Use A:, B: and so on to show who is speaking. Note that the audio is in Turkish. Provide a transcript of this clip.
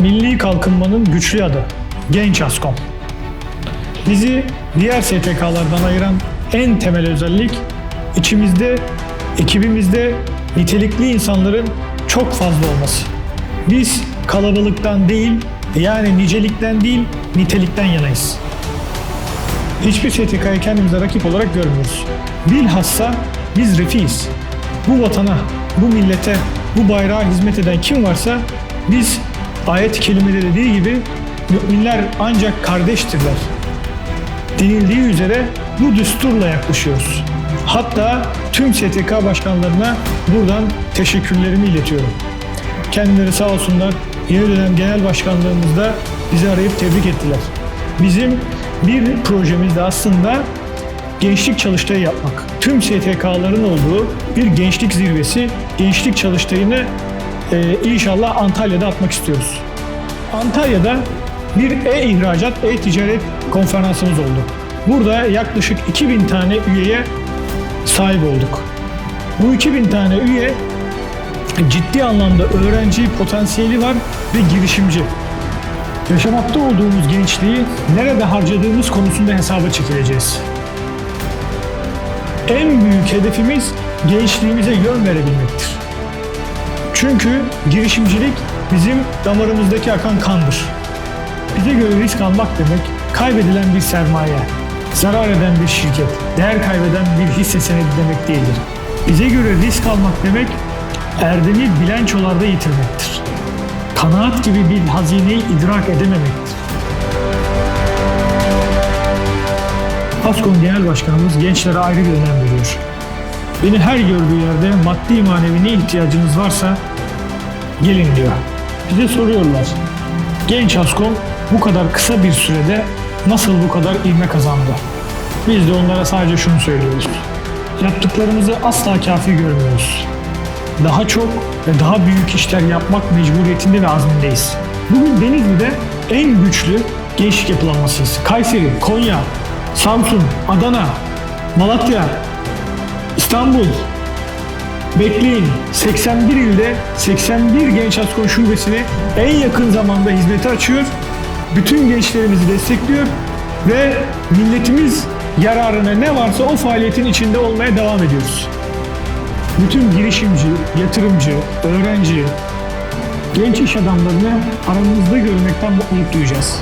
A: milli kalkınmanın güçlü adı Genç Askom. Bizi diğer STK'lardan ayıran en temel özellik içimizde, ekibimizde nitelikli insanların çok fazla olması. Biz kalabalıktan değil, yani nicelikten değil, nitelikten yanayız. Hiçbir STK'yı kendimize rakip olarak görmüyoruz. Bilhassa biz refiyiz. Bu vatana, bu millete, bu bayrağa hizmet eden kim varsa biz ayet-i dediği gibi müminler ancak kardeştirler denildiği üzere bu düsturla yaklaşıyoruz. Hatta tüm STK başkanlarına buradan teşekkürlerimi iletiyorum. Kendileri sağ olsunlar yeni dönem genel başkanlığımızda bizi arayıp tebrik ettiler. Bizim bir projemiz de aslında gençlik çalıştayı yapmak. Tüm STK'ların olduğu bir gençlik zirvesi, gençlik çalıştayını e, inşallah Antalya'da atmak istiyoruz. Antalya'da bir e-ihracat, e-ticaret konferansımız oldu. Burada yaklaşık 2000 tane üyeye sahip olduk. Bu 2000 tane üye ciddi anlamda öğrenci potansiyeli var ve girişimci. Yaşamakta olduğumuz gençliği nerede harcadığımız konusunda hesaba çekileceğiz. En büyük hedefimiz gençliğimize yön verebilmektir. Çünkü girişimcilik bizim damarımızdaki akan kandır. Bize göre risk almak demek kaybedilen bir sermaye, zarar eden bir şirket, değer kaybeden bir hisse senedi demek değildir. Bize göre risk almak demek erdemi bilançolarda yitirmektir. Kanaat gibi bir hazineyi idrak edememektir. Askom Genel Başkanımız gençlere ayrı bir önem veriyor. Beni her gördüğü yerde maddi manevi ne ihtiyacınız varsa gelin diyor. Bize soruyorlar. Genç Askom bu kadar kısa bir sürede nasıl bu kadar ivme kazandı? Biz de onlara sadece şunu söylüyoruz. Yaptıklarımızı asla kafi görmüyoruz. Daha çok ve daha büyük işler yapmak mecburiyetinde ve azmindeyiz. Bugün Denizli'de en güçlü gençlik yapılanmasıyız. Kayseri, Konya, Samsun, Adana, Malatya, İstanbul, Bekleyin 81 ilde 81 Genç Askon Şubesini en yakın zamanda hizmete açıyor. Bütün gençlerimizi destekliyor ve milletimiz yararına ne varsa o faaliyetin içinde olmaya devam ediyoruz. Bütün girişimci, yatırımcı, öğrenci, genç iş adamlarını aramızda görmekten mutluluk duyacağız.